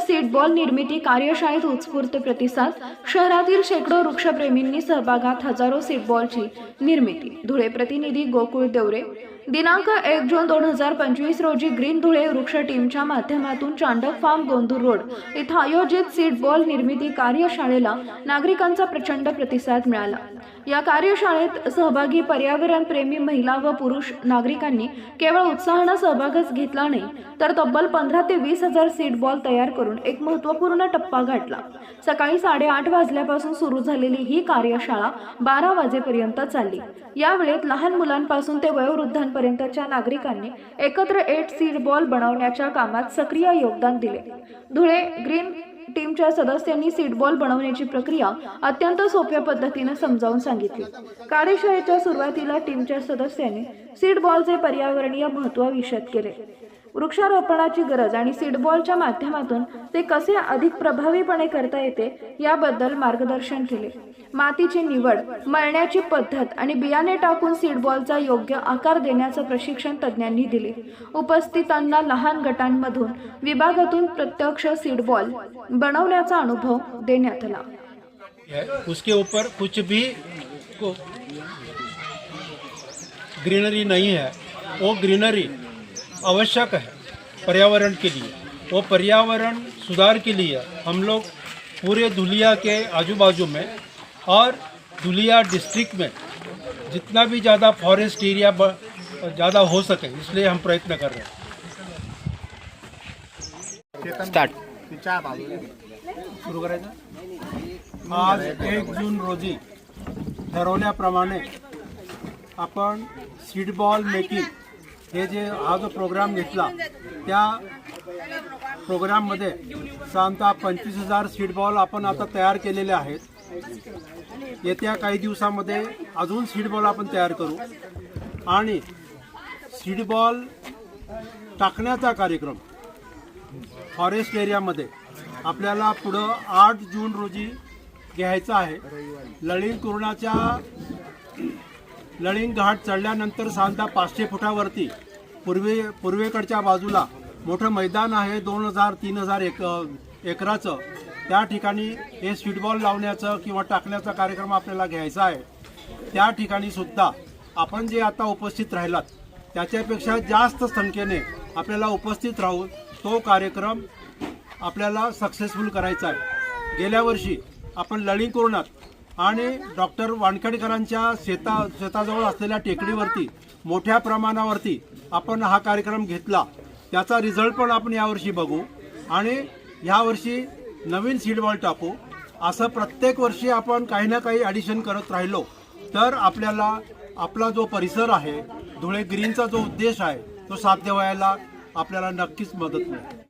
Seed ball निर्मिती कार्यशाळेत उत्स्फूर्त प्रतिसाद शहरातील शेकडो वृक्षप्रेमींनी सहभागात हजारो सीडबॉलची निर्मिती. धुळे प्रतिनिधी गोकुळ देवरे दिनांक एक जून दोन हजार पंचवीस रोजी ग्रीन धुळे वृक्ष टीमच्या माध्यमातून चांडक फार्म गोंदूर रोड इथं आयोजित सीडबॉल निर्मिती कार्यशाळेला नागरिकांचा प्रचंड प्रतिसाद मिळाला. या कार्यशाळेत सहभागी पर्यावरणप्रेमी महिला व पुरुष नागरिकांनी केवळ उत्साहानं सहभागच घेतला नाही तर तब्बल पंधरा ते वीस हजार सीड बॉल तयार करून एक महत्त्वपूर्ण टप्पा गाठला. सकाळी साडेआठ वाजल्यापासून सुरू झालेली ही कार्यशाळा बारा वाजेपर्यंत चालली. या वेळेत लहान मुलांपासून ते पर्यंतच्या नागरिकांनी एकत्र एट सीड बॉल बनवण्याच्या कामात सक्रिय योगदान दिले. धुळे ग्रीन टीमच्या सदस्यांनी सीडबॉल बनवण्याची प्रक्रिया अत्यंत सोप्या पद्धतीने समजावून सांगितली. कार्यशाळेच्या सुरुवातीला टीमच्या सदस्यांनी सीडबॉलचे पर्यावरणीय महत्त्व विशद केले. वृक्षारोपणाची गरज आणि सीडबॉलच्या माध्यमातून ते कसे अधिक प्रभावीपणे करता येते याबद्दल मार्गदर्शन केले. मातीची निवड मळण्याची पद्धत आणि बियाणे टाकून सीडबॉलचा योग्य आकार देण्याचं प्रशिक्षण तज्ज्ञांनी दिले. उपस्थितांना लहान गटांमधून विभागातून प्रत्यक्ष सीडबॉल बनवण्याचा अनुभव देण्यात आला. उसके ऊपर कुछ भी को ग्रीनरी नहीं है वो ग्रीनरी आवश्यक है पर्यावरण के लिए। वो पर्यावरण सुधार के लिए हम लोग पूरे धुलिया के आजू बाजू में और धुलिया डिस्ट्रिक्ट में जितना भी ज़्यादा फॉरेस्ट एरिया ज़्यादा हो सके इसलिए हम प्रयत्न कर रहे हैं। स्टार्ट सुरू करायचं आज एक जून रोजी ठरवल्याप्रमाणे आपण सीडबॉल मेकिंग हे जे हा जो प्रोग्राम घेतला त्या प्रोग्राममध्ये साधारणतः पंचवीस हजार सीडबॉल आपण आता तयार केलेले आहेत. येत्या काही दिवसामध्ये अजून सीडबॉल आपण तयार करू. आणि सीडबॉल टाकण्याचा कार्यक्रम फॉरेस्ट एरियामध्ये आपल्याला पुढं आठ जून रोजी घ्यायचं आहे. लळीन कुर्णाच्या लळिंग घाट चढल्यानंतर साधारणतः पाचशे फुटावरती पूर्वे पूर्वेकडच्या बाजूला मोठं मैदान आहे दोन हजार तीन हजार एक एकराचं. त्या ठिकाणी हे स्वीटबॉल लावण्याचं किंवा टाकण्याचा कार्यक्रम आपल्याला घ्यायचा आहे. त्या ठिकाणी सुद्धा आपण जे आता उपस्थित राहिलात त्याच्यापेक्षा जास्त संख्येने आपल्याला उपस्थित राहून तो कार्यक्रम आपल्याला सक्सेसफुल करायचा आहे. गेल्या वर्षी आपण लळिंग कोरणात आणि डॉक्टर वानखेडकरांच्या शेता शेताजवळ असलेल्या टेकडीवरती मोठ्या प्रमाणावरती आपण हा कार्यक्रम घेतला. त्याचा रिझल्ट पण आपण यावर्षी बघू. आणि यावर्षी नवीन सीडबॉल टाकू. असं प्रत्येक वर्षी आपण काही ना काही ॲडिशन करत राहिलो. तर आपल्याला आपला जो परिसर आहे धुळे ग्रीनचा जो उद्देश आहे तो साध्य व्हायला आपल्याला नक्कीच मदत मिळेल.